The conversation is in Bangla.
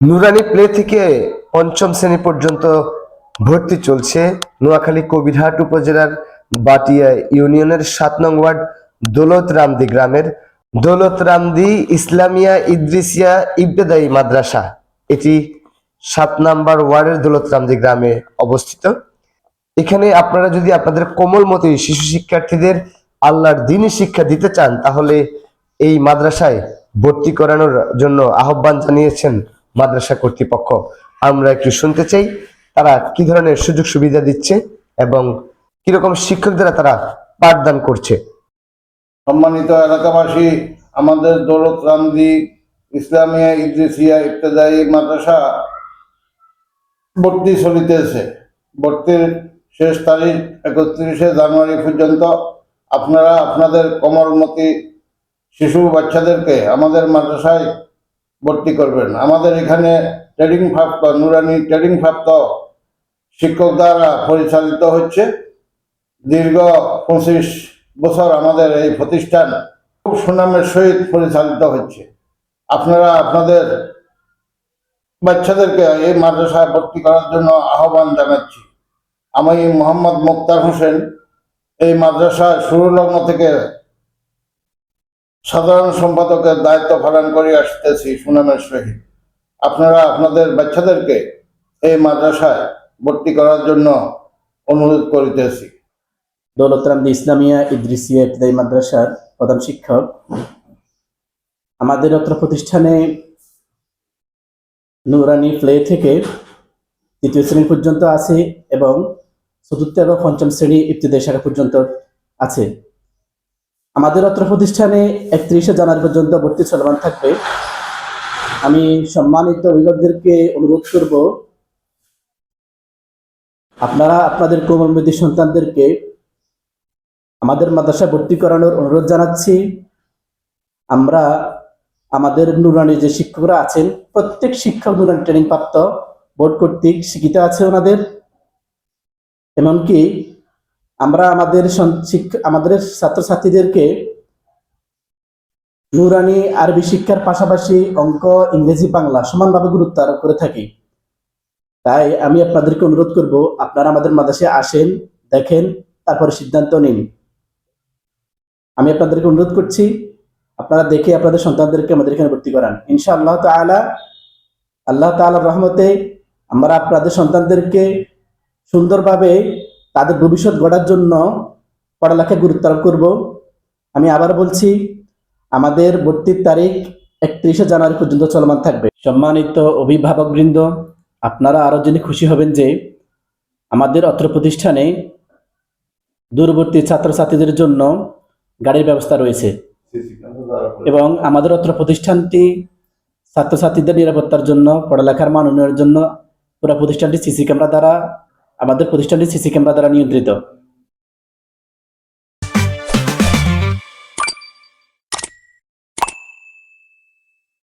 নুরানি প্লে থেকে পঞ্চম শ্রেণি পর্যন্ত ভর্তি চলছে। নোয়াখালী কবিরহাট উপজেলার বাটিয়া ইউনিয়নের সাত নং ওয়ার্ড দৌলত রামদি গ্রামের দৌলত রামদি ইসলামিয়া ইদ্রিসিয়া ইবতেদায়ী মাদ্রাসা। এটি সাত নাম্বার ওয়ার্ডের দৌলত রামদি গ্রামে অবস্থিত। এখানে আপনারা যদি আপনাদের কোমলমতি শিশু শিক্ষার্থীদের আল্লাহর দিনই শিক্ষা দিতে চান, তাহলে এই মাদ্রাসায় ভর্তি করানোর জন্য আহ্বান জানিয়েছেন মাদ্রাসা কর্তৃপক্ষ। আমরা একটু শুনতে চাই, তারা কি ধরনের সুযোগ সুবিধা দিচ্ছে এবং কীরকম শিক্ষক দ্বারা তারা পাঠদান করছে? সম্মানিত এলাকাবাসী, আমাদের দৌলত রামদি, ইসলামিয়া, ইদ্রিসিয়া ইত্যাদি মাদ্রাসা ভর্তি চলিতেছে। ভর্তির শেষ তারিখ একত্রিশে জানুয়ারি পর্যন্ত আপনারা, আপনাদের কমলমতি শিশু বাচ্চাদেরকে আমাদের মাদ্রাসায় ভর্তি করবেন। আমাদের এখানে ট্রেডিং প্রাপ্ত নুরানি ট্রেডিং প্রাপ্ত শিক্ষক দ্বারা পরিচালিত হচ্ছে। দীর্ঘ পঁচিশ বছর আমাদের এই প্রতিষ্ঠান খুব সুনামের সহিত পরিচালিত হচ্ছে। আপনারা আপনাদের বাচ্চাদেরকে এই মাদ্রাসায় ভর্তি করার জন্য আহ্বান জানাচ্ছি। আমি মোহাম্মদ মুক্তার হোসেন, এই মাদ্রাসার শুরু লগ্ন থেকে সাধারণ সম্পাদকের দায়িত্ব পালন করে আসতেছি সুনামের সহিত। আপনারা আপনাদের বাচ্চাদেরকে এই মাদ্রাসায় ভর্তি করার জন্য অনুরোধ করিতেছি। দৌলতরামদি ইসলামিয়া ইদ্রিসিয়া ইবতদায়ী মাদ্রাসার প্রধান শিক্ষক, আমাদের অত্র প্রতিষ্ঠানে নুরানি প্লে থেকে তৃতীয় শ্রেণি পর্যন্ত আছে এবং চতুর্থ এবং পঞ্চম শ্রেণি ইবতদায়ী শাখা পর্যন্ত আছে। আমাদের অত্র প্রতিষ্ঠানে একত্রিশে জানুয়ারি পর্যন্ত ভর্তি চলমান থাকবে। আমি সম্মানিত অভিভাবকদেরকে অনুরোধ করব, আপনারা আপনাদের কোমলমতি সন্তানদেরকে আমাদের মাদ্রাসায় ভর্তি করানোর অনুরোধ জানাচ্ছি। আমরা আমাদের নুরানি যে শিক্ষকরা আছেন, প্রত্যেক শিক্ষক নুরানি ট্রেনিং প্রাপ্ত বোর্ড কর্তৃক শিক্ষিত আছে ওনাদের। এমনকি আমরা আমাদের আমাদের ছাত্রছাত্রীদেরকে নুরানি আরবি শিক্ষার পাশাপাশি অঙ্ক, ইংরেজি, বাংলা সমানভাবে গুরুত্ব আরোপ করে থাকি। তাই আমি আপনাদেরকে অনুরোধ করব, আপনারা আমাদের মাদ্রাসায় আসেন, দেখেন, তারপরে সিদ্ধান্ত নিন। আমি আপনাদেরকে অনুরোধ করছি, আপনারা দেখে আপনাদের সন্তানদেরকে আমাদের এখানে ভর্তি করান। ইনশাআল্লাহ তাআলা, আল্লাহ তাআলার রহমতে আমরা আপনাদের সন্তানদেরকে সুন্দরভাবে তাদের ভবিষ্যৎ গড়ার জন্য পড়ালেখায় গুরুত্ব আরোপ করব। আমি আবার বলছি, আমাদের ভর্তির তারিখ একত্রিশে জানুয়ারি পর্যন্ত চলমান থাকবে। সম্মানিত অভিভাবকবৃন্দ, আপনারা আরও জেনে খুশি হবেন যে আমাদের অত্র প্রতিষ্ঠানে দূরবর্তী ছাত্রছাত্রীদের জন্য গাড়ির ব্যবস্থা রয়েছে এবং আমাদের অত্র প্রতিষ্ঠানটি ছাত্রছাত্রীদের নিরাপত্তার জন্য, পড়ালেখার মান উন্নয়নের জন্য পুরো প্রতিষ্ঠানটি সিসি ক্যামেরা দ্বারা আমাদের প্রতিষ্ঠানটি সিসি ক্যামেরা দ্বারা নিয়ন্ত্রিত।